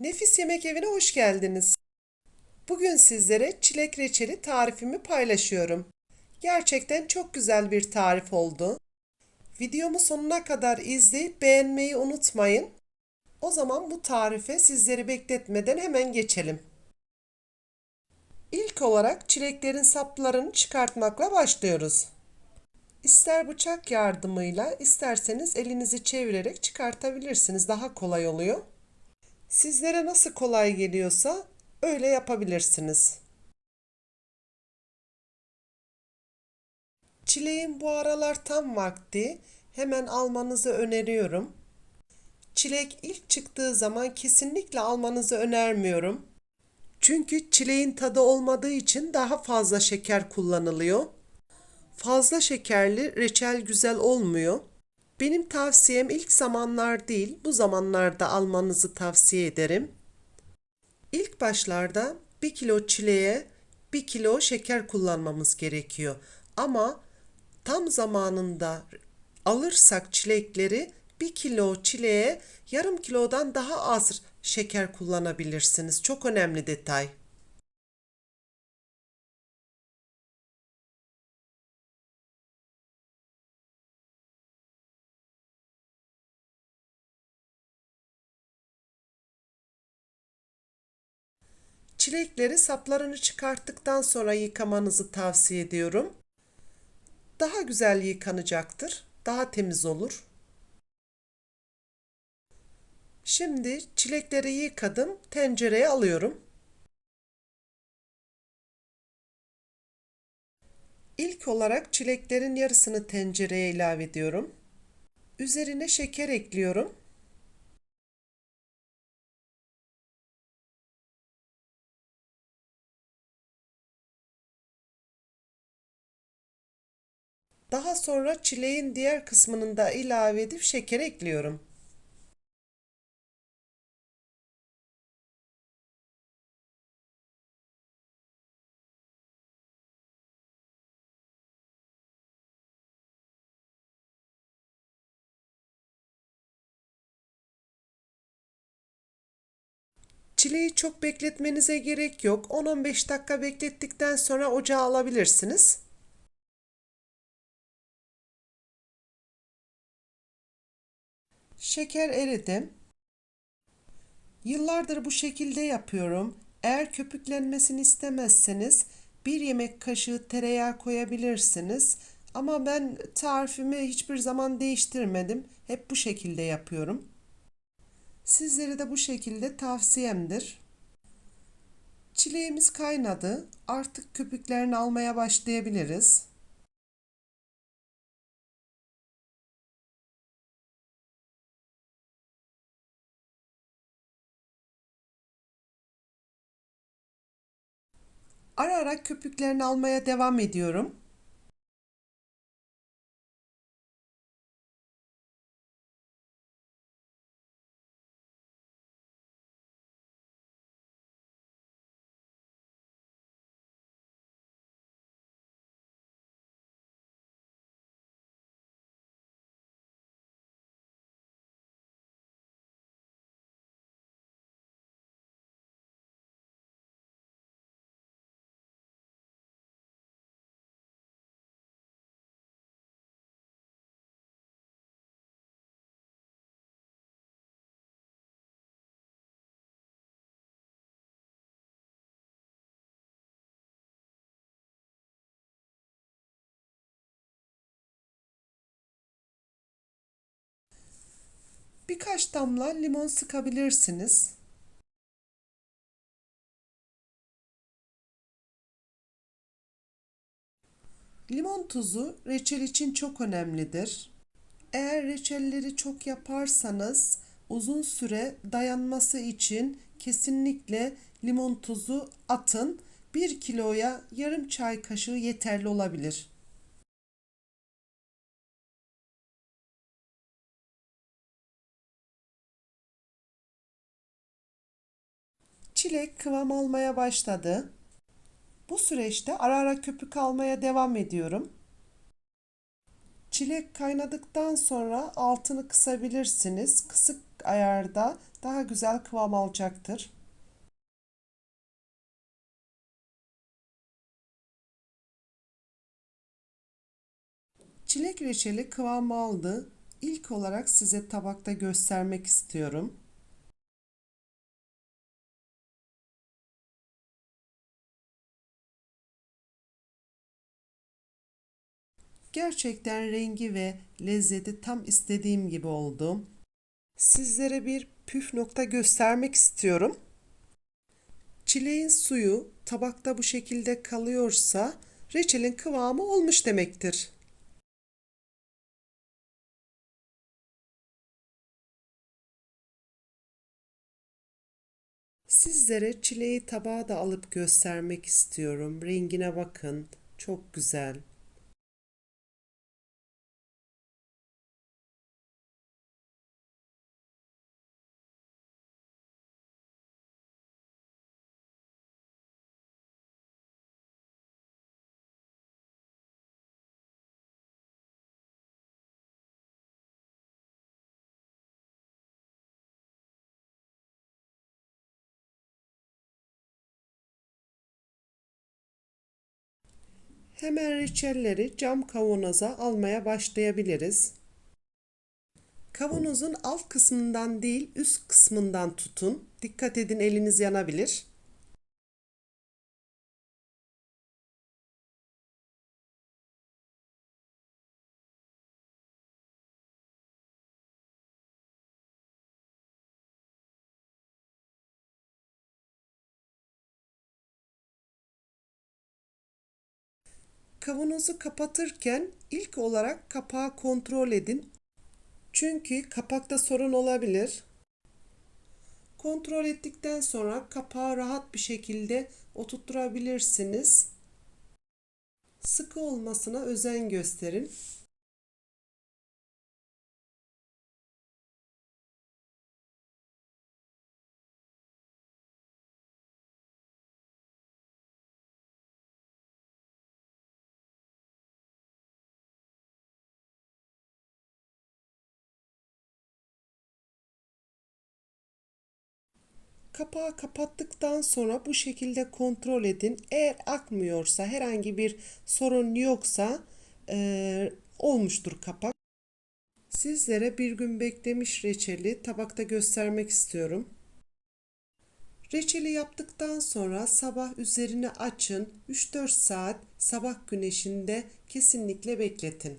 Nefis Yemek Evi'ne hoş geldiniz. Bugün sizlere çilek reçeli tarifimi paylaşıyorum. Gerçekten çok güzel bir tarif oldu. Videomu sonuna kadar izleyip beğenmeyi unutmayın. O zaman bu tarife sizleri bekletmeden hemen geçelim. İlk olarak çileklerin saplarını çıkartmakla başlıyoruz. İster bıçak yardımıyla, isterseniz elinizi çevirerek çıkartabilirsiniz. Daha kolay oluyor. Sizlere nasıl kolay geliyorsa öyle yapabilirsiniz. Çileğin bu aralar tam vakti. Hemen almanızı öneriyorum. Çilek ilk çıktığı zaman kesinlikle almanızı önermiyorum. Çünkü çileğin tadı olmadığı için daha fazla şeker kullanılıyor. Fazla şekerli reçel güzel olmuyor. Benim tavsiyem ilk zamanlar değil, bu zamanlarda almanızı tavsiye ederim. İlk başlarda 1 kilo çileğe 1 kilo şeker kullanmamız gerekiyor. Ama tam zamanında alırsak çilekleri 1 kilo çileğe yarım kilodan daha az şeker kullanabilirsiniz. Çok önemli detay. Çilekleri saplarını çıkarttıktan sonra yıkamanızı tavsiye ediyorum. Daha güzel yıkanacaktır. Daha temiz olur. Şimdi çilekleri yıkadım. Tencereye alıyorum. İlk olarak çileklerin yarısını tencereye ilave ediyorum. Üzerine şeker ekliyorum. Daha sonra çileğin diğer kısmını da ilave edip şeker ekliyorum. Çileği çok bekletmenize gerek yok. 10-15 dakika beklettikten sonra ocağa alabilirsiniz. Şeker eridim. Yıllardır bu şekilde yapıyorum. Eğer köpüklenmesini istemezseniz bir yemek kaşığı tereyağı koyabilirsiniz. Ama ben tarifimi hiçbir zaman değiştirmedim. Hep bu şekilde yapıyorum. Sizlere de bu şekilde tavsiyemdir. Çileğimiz kaynadı. Artık köpüklerini almaya başlayabiliriz. Ara ara köpüklerini almaya devam ediyorum. Birkaç damla limon sıkabilirsiniz. Limon tuzu reçel için çok önemlidir. Eğer reçelleri çok yaparsanız uzun süre dayanması için kesinlikle limon tuzu atın. 1 kiloya yarım çay kaşığı yeterli olabilir. Çilek kıvam almaya başladı. Bu süreçte ara ara köpük almaya devam ediyorum. Çilek kaynadıktan sonra altını kısabilirsiniz. Kısık ayarda daha güzel kıvam alacaktır. Çilek reçeli kıvam aldı. İlk olarak size tabakta göstermek istiyorum. Gerçekten rengi ve lezzeti tam istediğim gibi oldu. Sizlere bir püf nokta göstermek istiyorum. Çileğin suyu tabakta bu şekilde kalıyorsa reçelin kıvamı olmuş demektir. Sizlere çileği tabağa da alıp göstermek istiyorum. Rengine bakın. Çok güzel. Hemen reçelleri cam kavanoza almaya başlayabiliriz. Kavanozun alt kısmından değil üst kısmından tutun. Dikkat edin eliniz yanabilir. Kavanozu kapatırken ilk olarak kapağı kontrol edin. Çünkü kapakta sorun olabilir. Kontrol ettikten sonra kapağı rahat bir şekilde oturtturabilirsiniz. Sıkı olmasına özen gösterin. Kapağı kapattıktan sonra bu şekilde kontrol edin. Eğer akmıyorsa, herhangi bir sorun yoksa e, olmuştur kapak. Sizlere bir gün beklemiş reçeli tabakta göstermek istiyorum. Reçeli yaptıktan sonra sabah üzerine açın. 3-4 saat sabah güneşinde kesinlikle bekletin.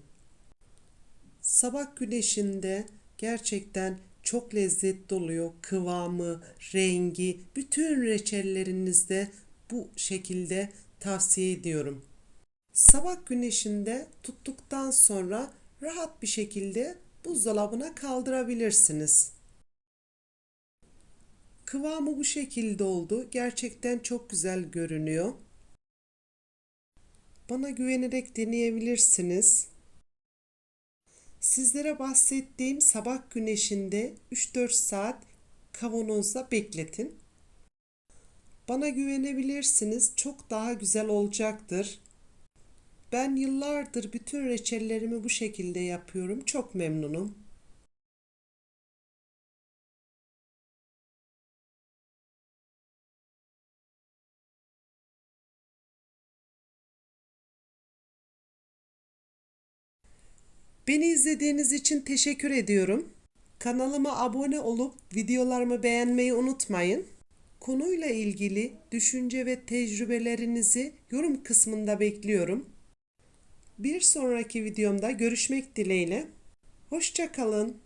Sabah güneşinde gerçekten çok lezzetli oluyor. Kıvamı, rengi, bütün reçellerinizde bu şekilde tavsiye ediyorum. Sabah güneşinde tuttuktan sonra rahat bir şekilde buzdolabına kaldırabilirsiniz. Kıvamı bu şekilde oldu. Gerçekten çok güzel görünüyor. Bana güvenerek deneyebilirsiniz. Sizlere bahsettiğim sabah güneşinde 3-4 saat kavanozda bekletin. Bana güvenebilirsiniz. Çok daha güzel olacaktır. Ben yıllardır bütün reçellerimi bu şekilde yapıyorum. Çok memnunum. Beni izlediğiniz için teşekkür ediyorum. Kanalıma abone olup videolarımı beğenmeyi unutmayın. Konuyla ilgili düşünce ve tecrübelerinizi yorum kısmında bekliyorum. Bir sonraki videomda görüşmek dileğiyle. Hoşçakalın.